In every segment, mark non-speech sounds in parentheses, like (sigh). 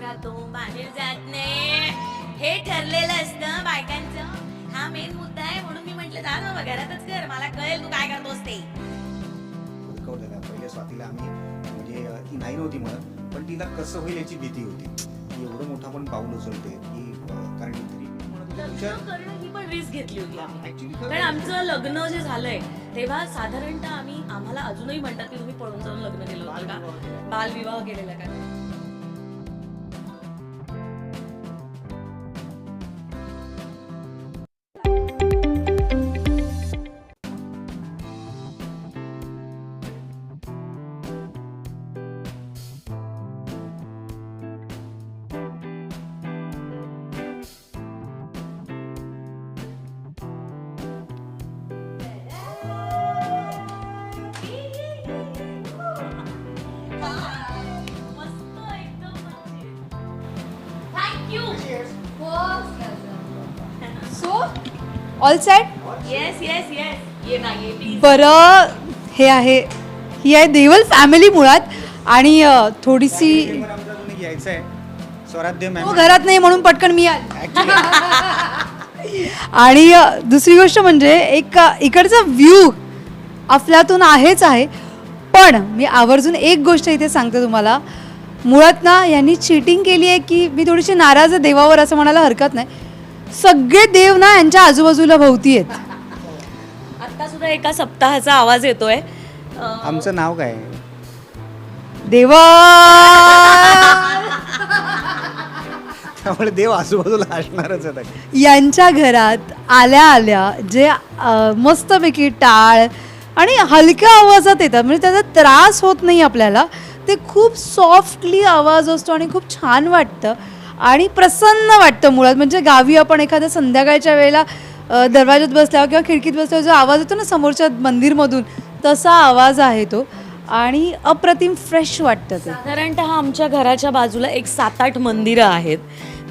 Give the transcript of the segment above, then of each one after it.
राहतो बाहेर जात नाही. हे ठरलेलं असतं बायकांचं. हा मेन मुद्दा आहे म्हणून मी म्हंटल जा ना बाबा, घरातच कर. मला कळेल तू काय करतोस ते. हुडकवलेला पहिले स्वातीला आम्ही म्हणजे ती नाही नव्हती म्हणत पण तिला कसं होईल याची भीती होती. की एवढं मोठं पण पाऊल उचलते की कारण तरी म्हणत होती, लग्न तुषार- करणं ही पण रिस्क घेतली होती आम्ही. कारण आमचं लग्न जे झालंय तेव्हा साधारणतः आम्ही आम्हाला अजूनही म्हणतात की तुम्ही पळून जाऊन लग्न केलं होतं का? बालविवाह केलेला का? So all set yes yes yes ये ना ये प्लीज बरं हे आहे. ही आहे देवल फॅमिली मुळात. आणि अ, थोडीशी पण आमचा अजून एक यायचं आहे. स्वराध्य तो मॅम घरात नाही म्हणून पटकन मी आली. आणि अ, दुसरी गोष्ट म्हणजे एक अ, इकडचा व्ह्यू अफलातून आहेच आहे. पण मी आवर्जून एक गोष्ट इथे सांगते तुम्हाला. मुळात ना यांनी चिटिंग केली आहे की मी थोडीशी नाराज आहे देवावर असं म्हणायला हरकत नाही. सगळे देव ना यांच्या आजूबाजूला भोवती आहेत. आता सुद्धा एका सप्ताहाचा आवाज येतोय. अं, आमचं नाव काय? देवा! त्यामुळे देव आजूबाजूला असणारच आहे यांच्या घरात आल्या आल्या जे अ, मस्तपैकी टाळ आणि हलक्या आवाजात येतात. म्हणजे त्याचा त्रास होत नाही आपल्याला. ते खूप सॉफ्टली आवाज असतो आणि खूप छान वाटतं. आणि प्रसन्न वाटतं मुळात. म्हणजे गावी आपण एखाद्या संध्याकाळच्या वेळेला अ, दरवाजात बसल्यावर किंवा खिडकीत बसल्यावर जो आवाज येतो ना समोरच्या मंदिरमधून तसा आवाज आहे तो आणि अप्रतिम फ्रेश वाटतं ते. साधारणतः आमच्या घराच्या बाजूला एक सात आठ मंदिरं आहेत.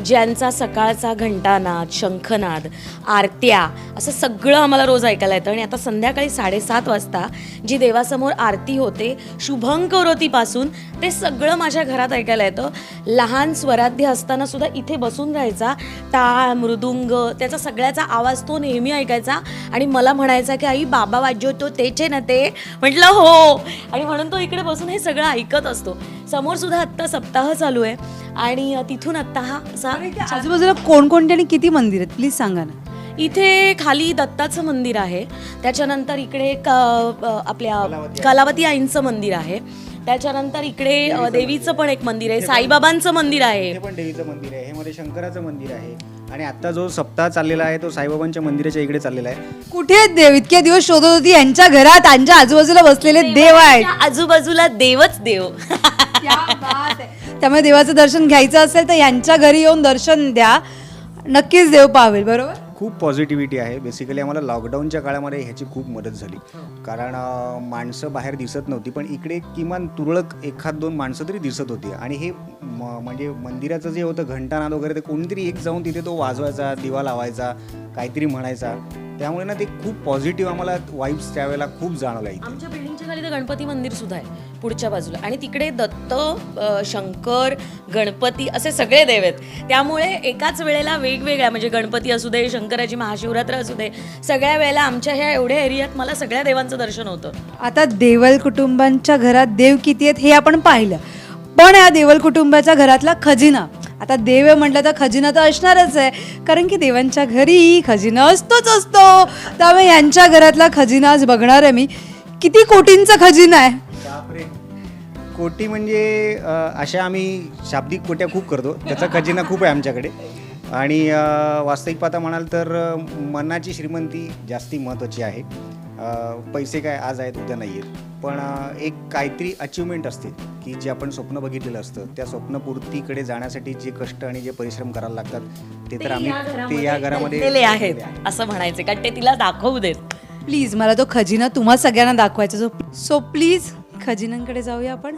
ज्यांचा सकाळचा घंटानाद शंखनाद आरत्या असं सगळं आम्हाला रोज ऐकायला येतं. आणि आता संध्याकाळी साडेसात वाजता जी देवासमोर आरती होते शुभंकरोतीपासून ते सगळं माझ्या घरात ऐकायला येतं. लहान स्वराध्य असताना सुद्धा इथे बसून राहायचा. टाळ मृदुंग त्याचा सगळ्याचा आवाज तो नेहमी ऐकायचा. आणि मला म्हणायचा की आई बाबा वाजवतो तेचे ना ते. म्हटलं हो. आणि म्हणून तो इकडे बसून हे सगळं ऐकत असतो. समोर सुद्धा आत्ता सप्ताह चालू आहे. आणि तिथून आत्ता हा असा आजूबाजूला कोणकोणते आणि किती मंदिर आहेत? प्लीज सांगा ना. इथे खाली दत्ताचं मंदिर आहे. त्याच्यानंतर इकडे आपल्या कलावती आईंचं मंदिर आहे. त्याच्यानंतर इकडे देवीचं पण एक मंदिर आहे. साईबाबांचं मंदिर आहे. हे पण देवीचं मंदिर आहे. हे मध्ये शंकराचं मंदिर आहे. आणि आता जो सप्ताह चाललेला आहे तो साईबाबांच्या मंदिराच्या इकडे चाललेला आहे. कुठे आहेत देव? इतके दिवस शोधत होती. यांच्या घरात त्यांच्या आजूबाजूला बसलेले देव आहेत. आजूबाजूला देवच देव. (laughs) त्यामुळे देवाचं दर्शन घ्यायचं असेल तर यांच्या घरी येऊन दर्शन द्या. नक्कीच देव पावेल बरोबर? खूप पॉझिटिव्हिटी आहे. बेसिकली आम्हाला लॉकडाऊनच्या काळामध्ये ह्याची खूप मदत झाली. कारण अं, माणसं बाहेर दिसत नव्हती पण इकडे किमान तुरळक एखाद दोन माणसं तरी दिसत होती. आणि हे म- म्हणजे मंदिराचं जे होतं घंटानाद वगैरे ते कोणीतरी एक जाऊन तिथे तो वाजवायचा दिवा लावायचा काहीतरी म्हणायचा. त्यामुळे ना ते खूप पॉझिटिव्ह आम्हाला वाईब्स त्यावेळेला खूप जाणवल्या इथे. आमच्या बिल्डिंगच्या खाली तर गणपती मंदिर सुद्धा आहे. पुढच्या बाजूला. आणि तिकडे दत्त शंकर गणपती असे सगळे देव आहेत. त्यामुळे एकाच वेळेला वेगवेगळ्या म्हणजे गणपती असू दे शंकराची महाशिवरात्र असू दे सगळ्या वेळेला आमच्या ह्या एवढ्या एरियात मला सगळ्या देवांचं दर्शन होतं. आता देवल कुटुंबांच्या घरात देव किती आहेत हे आपण पाहिलं. पण या देवल कुटुंबाच्या घरातला खजिना आता देव म्हटलं तर खजिना तर असणारच आहे. कारण की देवांच्या घरी खजिना असतोच असतो. त्यामुळे यांच्या घरातला खजिना आज बघणार आहे मी. किती कोटींचा खजिना आहे. कोटी म्हणजे अशा आम्ही शाब्दिक कोट्या खूप करतो. त्याचा खजिना खूप आहे आमच्याकडे. आणि वास्तविक पाहता म्हणाल तर मनाची श्रीमंती जास्ती महत्त्वाची आहे. पैसे काय आज आहेत उद्या नाही आहेत. पण एक काहीतरी अचिव्हमेंट असते की जे आपण स्वप्न बघितलेलं असतं त्या स्वप्नपूर्तीकडे जाण्यासाठी जे कष्ट आणि जे परिश्रम करायला लागतात ते तर आम्ही ते या घरामध्ये आहेत असं म्हणायचे कारण ते तिला दाखवू देत. प्लीज मला तो खजिना तुम्हा सगळ्यांना दाखवायचा सो सो प्लीज खजिन्यांकडे जाऊया आपण.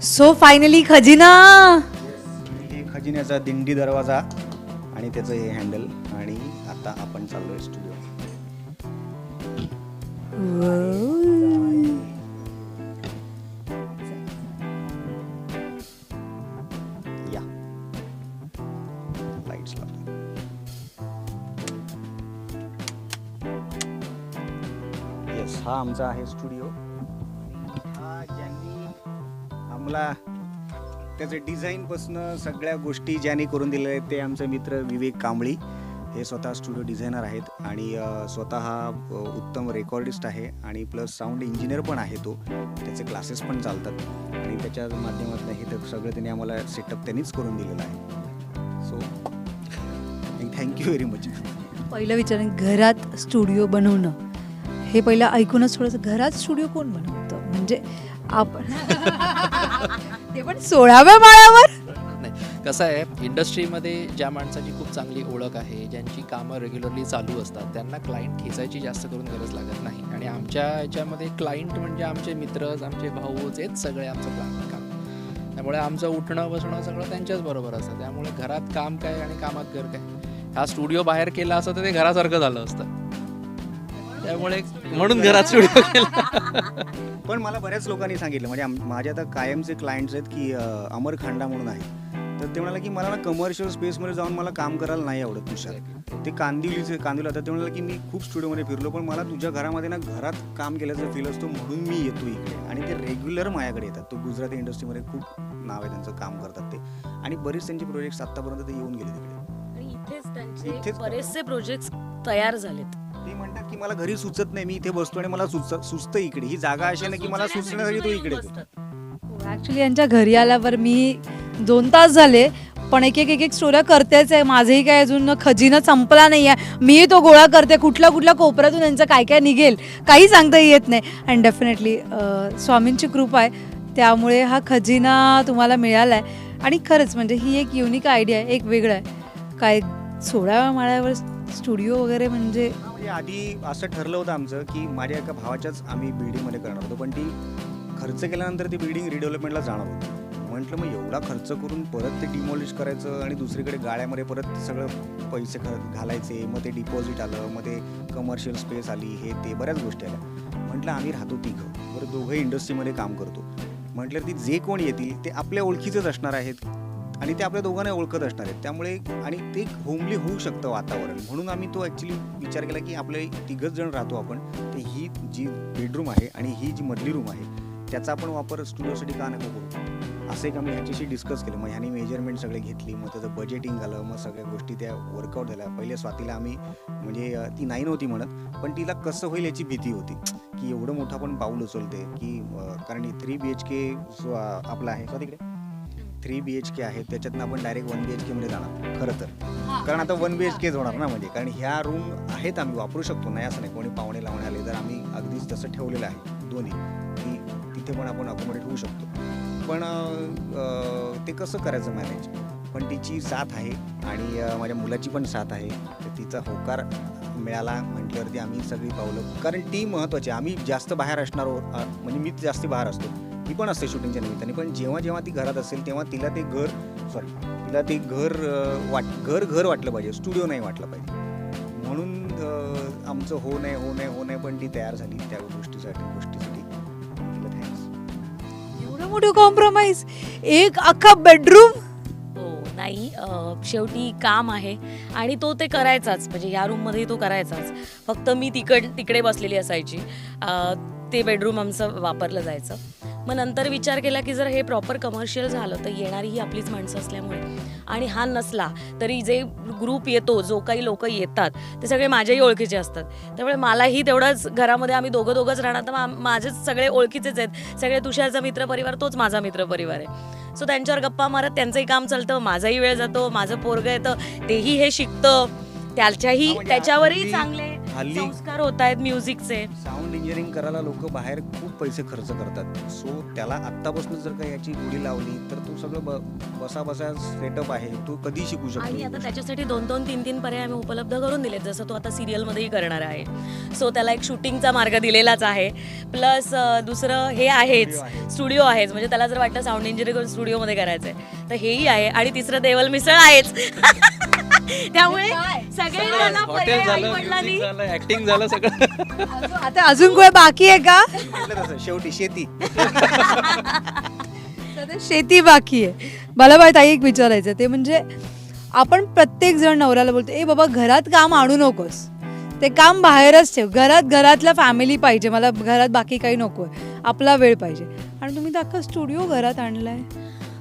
सो फायनली खजिना. हे खजिन्याचा दिंडी दरवाजा आणि त्याचं हे हँडल आणि आता आपण चाललोय स्टुडिओ या. लाईट्स लावतो येस हा आमचा आहे स्टुडिओ मला त्याचे डिझाईनपासनं सगळ्या गोष्टी ज्यांनी करून दिलेल्या आहेत ते आमचे मित्र विवेक कांबळी. हे स्वतः स्टुडिओ डिझायनर आहेत आणि स्वतः उत्तम रेकॉर्डिस्ट आहे आणि प्लस साऊंड इंजिनियर पण आहे तो. त्याचे क्लासेस पण चालतात आणि त्याच्या माध्यमातून हे तर सगळं त्यांनी आम्हाला सेटअप त्यांनीच करून दिलेलं आहे. सो थँक्यू व्हेरी मच पहिलं विचारेन घरात स्टुडिओ बनवणं. हे पहिलं ऐकूनच थोडंसं घरात स्टुडिओ कोण बनवतं? म्हणजे आपण. ते पण सोळाव्या माळ्यावर नाही कसं आहे इंडस्ट्रीमध्ये ज्या माणसाची खूप चांगली ओळख आहे ज्यांची कामं रेग्युलरली चालू असतात त्यांना क्लायंट खेचायची जास्त करून गरज लागत नाही. आणि आमच्या याच्यामध्ये क्लायंट म्हणजे आमचे मित्रच आमचे भाऊच हेच सगळे आमचं प्लॅन काम. त्यामुळे आमचं उठणं बसणं सगळं त्यांच्याच बरोबर असतं. त्यामुळे घरात काम काय आणि कामात घर काय? हा स्टुडिओ बाहेर केला असतं तर ते घरासारखं झालं असतं. त्यामुळे म्हणून घरात स्टुडिओ केला. पण मला बऱ्याच लोकांनी सांगितलं म्हणजे आम- माझे आता कायमचे क्लायंट्स आहेत की अमर खांडा म्हणून आहे. तर ते म्हणाले की मला ना कमर्शियल स्पेसमध्ये जाऊन मला काम करायला नाही आवडत तुषार. ते कांदिवलीचे कांदिवली आता ते म्हणाले की मी खूप स्टुडिओमध्ये फिरलो पण मला तुझ्या घरामध्ये ना घरात काम केल्याचा फील असतो म्हणून मी येतो इकडे. आणि ते रेग्युलर माझ्याकडे येतात. तो गुजराती इंडस्ट्रीमध्ये खूप नाव आहे त्यांचं काम करतात ते. आणि बरेच त्यांचे प्रोजेक्ट्स आत्तापर्यंत ते येऊन गेले तिकडे आणि इथेच त्यांचे बरेचसे प्रोजेक्ट तयार झालेत. ते म्हणतात की मला घरी सुचत नाही मी इथे बसतो आणि मला सुच सुचतं इकडे. ही जागा अशी आहे ना की मला सुचण्यासाठी तो इकडे येतो ऍक्च्युली यांच्या घरी आल्यावर मी दोन तास झाले पण एक एक एक एक स्टोऱ्या करतेच आहे. माझंही काय अजून खजिना संपला नाही आहे मी तो गोळा करते. कुठल्या कुठल्या कोपऱ्यातून यांचं काय काय निघेल काही सांगता येत नाही. अँड डेफिनेटली स्वामींची कृपा आहे. त्यामुळे हा खजिना तुम्हाला मिळाला आहे आणि खरंच म्हणजे ही एक युनिक आयडिया आहे. एक वेगळं आहे. काय सोळाव्या माळ्यावर स्टुडिओ वगैरे म्हणजे ते आधी असं ठरलं होतं आमचं की माझ्या एका भावाच्याच आम्ही बिल्डिंगमध्ये करणार होतो. पण ती खर्च केल्यानंतर ती बिल्डिंग रिडेव्हलपमेंटला जाणार होती. म्हटलं मग एवढा खर्च करून परत ते डिमॉलिश करायचं आणि दुसरीकडे गाळ्यामध्ये परत ते सगळं पैसे ख घालायचे मग ते डिपॉझिट आलं मग ते कमर्शियल स्पेस आली हे ते बऱ्याच गोष्टी आल्या. म्हटलं आम्ही राहतो तिघं. बरं दोघं इंडस्ट्रीमध्ये काम करतो. म्हटलं ती जे कोण येतील ते आपल्या ओळखीचेच असणार आहेत. आणि ते आपल्या दोघांना ओळखत असणार आहेत. त्यामुळे आणि ते होमली होऊ शकतं वातावरण. म्हणून आम्ही तो ॲक्च्युली विचार केला की आपले तिघच जण राहतो आपण. तर ही जी बेडरूम आहे आणि ही जी मधली रूम आहे त्याचा आपण वापर स्टुडिओसाठी का नको करू? असं एक आम्ही ह्याच्याशी डिस्कस केलं. मग ह्याने मेजरमेंट सगळे घेतली. मग त्याचं बजेटिंग झालं. मग सगळ्या गोष्टी त्या वर्कआउट झाल्या. पहिले स्वातीला आम्ही म्हणजे ती नाही नव्हती म्हणत पण तिला कसं होईल याची भीती होती. की एवढं मोठं आपण पाऊल उचलते की कारण थ्री बी एच के आपला आहे स्वातीकडे थ्री बी एच के आहे त्याच्यातनं आपण डायरेक्ट वन बी एच केमध्ये जाणार. खरं तर. कारण आता वन बी एच केच होणार ना म्हणजे? कारण ह्या रूम आहेत आम्ही वापरू शकतो नाही असं नाही. कोणी पाहुणे लावणे आले तर आम्ही अगदीच तसं ठेवलेलं आहे. दोन्ही. की तिथे पण आपण अकोमोडेट होऊ शकतो. पण ते कसं करायचं मॅनेज पण तिची साथ आहे आणि माझ्या मुलाची पण साथ आहे. तर तिचा होकार मिळाला म्हटल्यावरती आम्ही सगळी पावलं. कारण ती महत्त्वाची आम्ही जास्त बाहेर असणार म्हणजे मी जास्त बाहेर असतो. ती पण असते शूटिंगच्या निमित्ताने. पण जेव्हा जेव्हा ती घरात असेल तेव्हा तिला ते घर सॉरी तिला ते घर वाट घर घर वाटलं पाहिजे. स्टुडिओ नाही वाटलं पाहिजे. म्हणून आमचं हो नाही हो नाही हो नाही पण ती तयार झाली त्या गोष्टीसाठी गोष्टीसाठी. तिला थँक्स एवढं मोठं कॉम्प्रोमाइज एक अख्खा बेडरूम हो नाही शेवटी काम आहे. आणि तो ते करायचाच. म्हणजे ह्या रूममध्ये तो करायचाच. फक्त मी तिकड तिकडे बसलेली असायची. ते बेडरूम आमचं वापरलं जायचं. मग नंतर विचार केला की जर हे प्रॉपर कमर्शियल झालं तर येणारी ही आपलीच माणसं असल्यामुळे. आणि हा नसला तरी जे ग्रुप येतो जो काही लोक येतात ते सगळे माझ्याही ओळखीचे असतात. त्यामुळे मलाही तेवढंच घरामध्ये आम्ही दोघं दोघंच राहणार तर माझेच सगळे ओळखीचेच आहेत. सगळे तुषारचा मित्रपरिवार तोच माझा मित्रपरिवार आहे. सो त्यांच्यावर गप्पा मारत त्यांचंही काम चालतं माझाही वेळ जातो माझं पोरगं येतं तेही हे शिकतं. त्याच्याही म्हणजे त्याच्यावरही चांगले हल्ली संस्कार होत आहेत म्युझिकचे. साऊंड इंजिनिअरिंग करायला लोक बाहेर खूप पैसे खर्च करतात. सो त्याला आत्तापासून जर का याची गोडी लावली तर तू सगळं ब बसा बसा सेटअप आहे. तू कधी शिकू आणि आता शकतो त्याच्यासाठी दोन दोन तीन तीन पर्याय आम्ही उपलब्ध करून दिलेत. जसं तो आता सिरियलमध्येही करणार आहे. सो त्याला एक शूटिंगचा मार्ग दिलेलाच आहे. प्लस दुसरं हे आहेच. आहे. स्टुडिओ आहेच. म्हणजे त्याला जर वाटतं साऊंड इंजिनिअरिंग करून स्टुडिओमध्ये करायचं आहे तर हेही आहे. आणि तिसरं देवल मिसळ आहेच. (laughs) (laughs) त्यामुळे सगळे मला पर्याय हॉटेल झालं ऍक्टिंग झालं सगळं. आता अजून काय बाकी आहे का? म्हटलं तसं शेवटी शेती. सध्या शेती बाकी आहे. मला बाय ताई एक विचारायचं ते म्हणजे आपण प्रत्येक जण नवऱ्याला बोलतो ए बाबा घरात काम आणू नकोस. ते काम बाहेरच ठेव. घरात घरातला फॅमिली पाहिजे. मला घरात बाकी काही नको आपला वेळ पाहिजे. आणि तुम्ही तर अख्खा स्टुडिओ घरात आणलाय.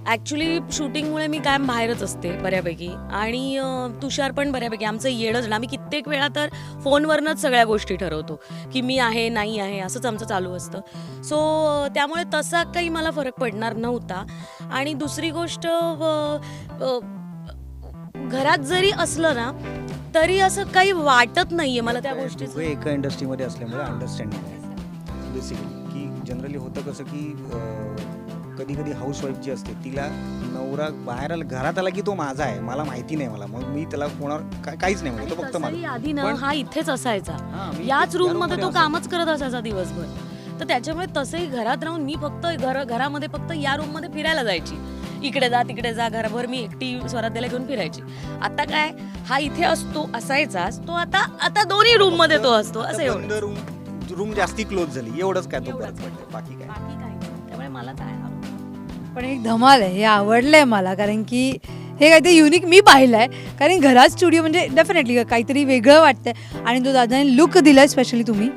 ॲक्च्युली शूटिंगमुळे मी कायम बाहेरच असते बऱ्यापैकी. आणि तुषार पण बऱ्यापैकी. आमचं येणंच ना. आम्ही कित्येक वेळा तर फोनवरनंच सगळ्या गोष्टी ठरवतो. की मी आहे नाही आहे असंच आमचं चालू असतं. सो त्यामुळे तसा काही मला फरक पडणार नव्हता. आणि दुसरी गोष्ट घरात जरी असलं ना तरी असं काही वाटत नाहीये मला त्या गोष्टीचं. एका इंडस्ट्रीमध्ये असल्यामुळे अंडरस्टँडिंग बेसिकली की जनरली होतं कसं की कधी कधी हाऊसवाईफ जी असते तिला नवरा बाहेर आला घरात आला की तो माझा आहे मला माहिती नाही मला. मग मी त्याला कोणावर का- काहीच नाही म्हणतो तो फक्त तसंही आधी ना पण- हा इथेच असायचा. हां, मी याच रूममध्ये तो कामच करत असायचा दिवसभर. तर त्याच्यामुळे तसंही घरात राहून मी फक्त घर घरामध्ये फक्त या रूममध्ये फिरायला जायची. इकडे जा तिकडे जा घरभर मी एकटी स्वराज्याला घेऊन फिरायची. आता काय हा इथे असतो असायचाच तो आता आता दोन्ही रूममध्ये तो असतो असं एवढं रूम रूम जास्ती क्लोज झाली. एवढंच काय तो एवढंच. फरक पडतो बाकी काय? बाकी काही नाही. मला काय पण एक धमाल आहे हे आवडलंय मला कारण की हे काहीतरी युनिक मी पाहिलंय. कारण घरात स्टुडिओ म्हणजे डेफिनेटली काहीतरी वेगळं वाटतंय. आणि तो दादाने लुक दिलाय स्पेशली तुम्ही.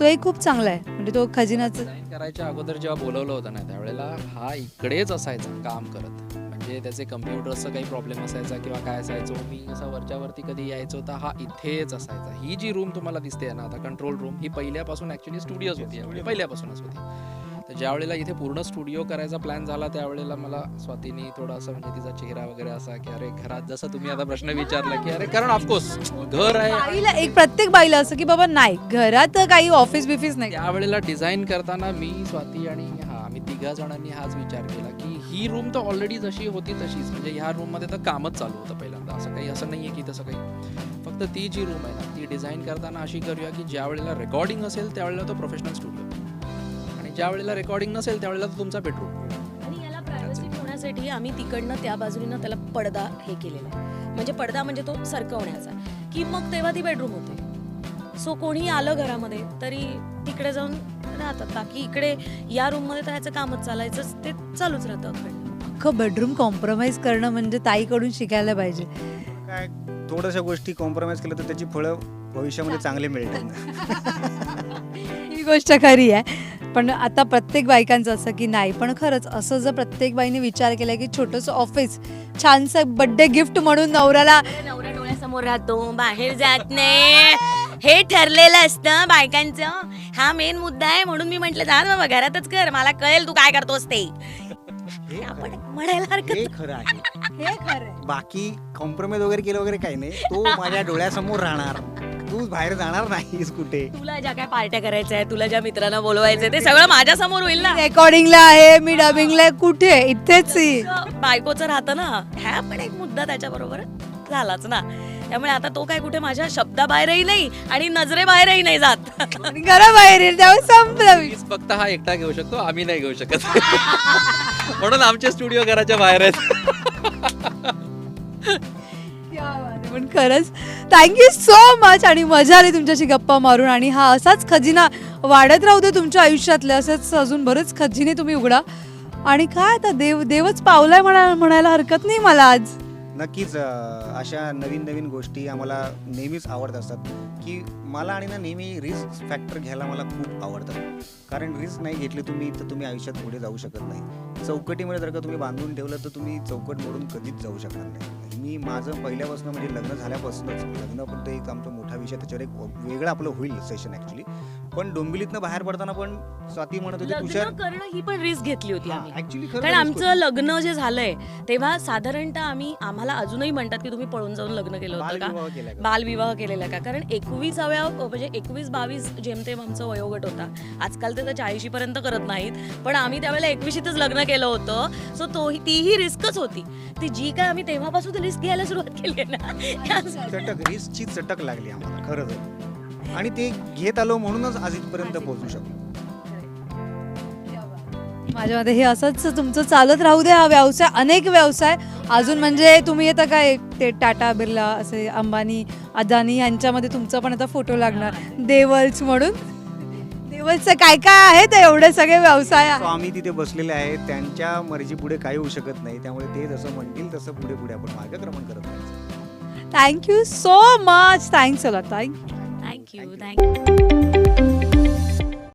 तो एक खूप चांगला आहे. म्हणजे तो खजिनाचं करायच्या अगोदर जेव्हा बोलवलं होतं ना त्यावेळेला हा इकडेच असायचा काम करत. म्हणजे त्याचे कम्प्युटरचा काही प्रॉब्लेम असायचा किंवा काय असायचो मी असं वरच्या वरती कधी यायचो तर हा इथेच असायचा. ही जी रूम तुम्हाला दिसते ना आता कंट्रोल रूम ही पहिल्यापासून ऍक्च्युली स्टुडिओज होती पहिल्यापासूनच होती. तर ज्या वेळेला इथे पूर्ण स्टुडिओ करायचा प्लॅन झाला त्यावेळेला मला स्वातीनी थोडासा म्हणजे तिचा चेहरा वगैरे असा की अरे घरात जसं तुम्ही आता प्रश्न विचारला की अरे कारण ऑफकोर्स घर आहे. एक प्रत्येक बाईला असं की बाबा नाही घरात काही ऑफिस बिफिस नाही. त्यावेळेला डिझाईन करताना मी स्वाती आणि हा आम्ही तिघा जणांनी हाच विचार केला की ही रूम तर ऑलरेडी जशी होती तशीच. म्हणजे ह्या रूममध्ये तर कामच चालू होतं पहिल्यांदा. असं काही असं नाहीये की तसं काही. फक्त ती जी रूम आहे ना ती डिझाईन करताना अशी करूया की ज्या वेळेला रेकॉर्डिंग असेल त्यावेळेला तो प्रोफेशनल स्टुडिओ ज्या वेळेला रेकॉर्डिंग नसेल त्यावेळेला तो तुमचा बेडरूम आणि याला प्रायव्हसी ठेवण्यासाठी आम्ही तिकडनं त्या बाजूने त्याला पडदा हे केलेला म्हणजे पडदा म्हणजे तो सरकवण्याचा की मग तेव्हा ती बेडरूम होते. सो कोणी आलं घरामध्ये तरी तिकडे जाऊन राहतात. बाकी इकडे या रूममध्ये तर ह्याचं कामच चालायचंच. ते चालूच राहतं अख्खं. बेडरूम कॉम्प्रोमाइज करणं म्हणजे ताईकडून शिकायला पाहिजे. काय थोड्याशा गोष्टी कॉम्प्रोमाइज केलं तर त्याची फळं भविष्यामध्ये चांगले. मिळतात (laughs) ही गोष्ट खरी आहे. पण आता प्रत्येक बायकांचं असं की नाही पण खरंच असं जर प्रत्येक बाईने विचार केला की छोटंसं ऑफिस छानसं बड्डे गिफ्ट म्हणून नवऱ्याला नवरा डोळ्यासमोर राहतो बाहेर जात नाही. हे ठरलेलं असतं बायकांचं. हा मेन मुद्दा आहे म्हणून मी म्हंटल जा बाबा घरातच कर. मला कळेल तू काय करतोस ते. हे आपण म्हणायला हरकत हे खरं आहे. हे खरं बाकी कॉम्प्रोमाइज वगैरे केलं वगैरे काही नाही. तो (laughs) माझ्या डोळ्यासमोर राहणार. तू बाहेर जाणार नाहीस कुठे? तुला ज्या काय पार्ट्या करायच्या आहे तुला ज्या मित्रांना बोलवायचंय ते सगळं माझ्यासमोर होईल ना? रेकॉर्डिंगला आहे मी डबिंगला आहे कुठे? इथेच बायकोचं राहतं ना? ह्या पण एक मुद्दा त्याच्या बरोबर झालाच ना. त्यामुळे आता तो काय कुठे माझ्या शब्दाबाहेरही नाही आणि नजरेबाहेरही नाही जात. घराबाहेर संपलं. मीच फक्त हा एकटा घेऊ शकतो आम्ही नाही घेऊ शकत. म्हणून आमचे स्टुडिओ घराच्या बाहेर आहेत. पण खरंच थँक्यू सो मच आणि मजा आली तुमच्याशी गप्पा मारून आणि हा असाच खजिना वाढत राहू दे तुमच्या आयुष्यातले असंच अजून बरेच खजिने तुम्ही उघडा. आणि काय आता देव देवच पावलाय म्हणा म्हणायला हरकत नाही मला आज. नक्कीच अशा नवीन नवीन गोष्टी आम्हाला नेहमीच आवडत असतात. की मला आणि ना नेहमी रिस्क फॅक्टर घ्यायला मला खूप आवडतं कारण रिस्क नाही घेतली तुम्ही तर तुम्ही आयुष्यात पुढे जाऊ शकत नाही. चौकटीमध्ये जर का तुम्ही बांधून ठेवलं तर तुम्ही चौकट मोडून कधीच जाऊ शकणार नाही. मी माझं पहिल्यापासून म्हणजे लग्न झाल्यापासूनच लग्न पण तो एक आमचा मोठा विषय त्याच्यावर एक वेगळं आपलं होईल सेशन ॲक्च्युली पण डोंबिवलीतनं बाहेर पडताना पण स्वाती म्हणत होती तुषार करणं ही पण रिस्क घेतली होती कारण आमचं. लग्न जे झालंय तेव्हा साधारणतः आम्ही आम्हाला अजूनही म्हणतात की तुम्ही पळून जाऊन लग्न केलं होतं का? बालविवाह केलेला का? कारण एकवीसाव्या म्हणजे एकवीस बावीस जेमतेम आमचं वयोगट होता. आजकाल ते तर चाळीशी पर्यंत करत नाहीत. पण आम्ही त्यावेळेला एकवीशीतच लग्न केलं होतं. सो तो तीही रिस्कच होती. ती जी काय आम्ही तेव्हापासून रिस्क घ्यायला सुरुवात केली ना चटक रिस्कची चटक लागली आम्हाला खरं तर. आणि ते घेत आलो म्हणूनच आज इथपर्यंत पोहोचू शकलो. माझ्या मते हे असंच तुमचं चालत राहू दे हा व्यवसाय अनेक व्यवसाय अजून म्हणजे तुम्ही आता काय? ते टाटा बिर्ला असे अंबानी अदानी यांच्यामध्ये तुमचा पण आता फोटो लागणार. देवल्स म्हणून. देवल्सचं काय काय आहे ते एवढे सगळे व्यवसाय आम्ही तिथे बसलेले आहेत. त्यांच्या मर्जी पुढे काही होऊ शकत नाही. त्यामुळे ते जसं म्हणतील तसं पुढे पुढे आपण मार्गक्रमण करत राहायचं thank you so much thanks अला thank you thank you thank you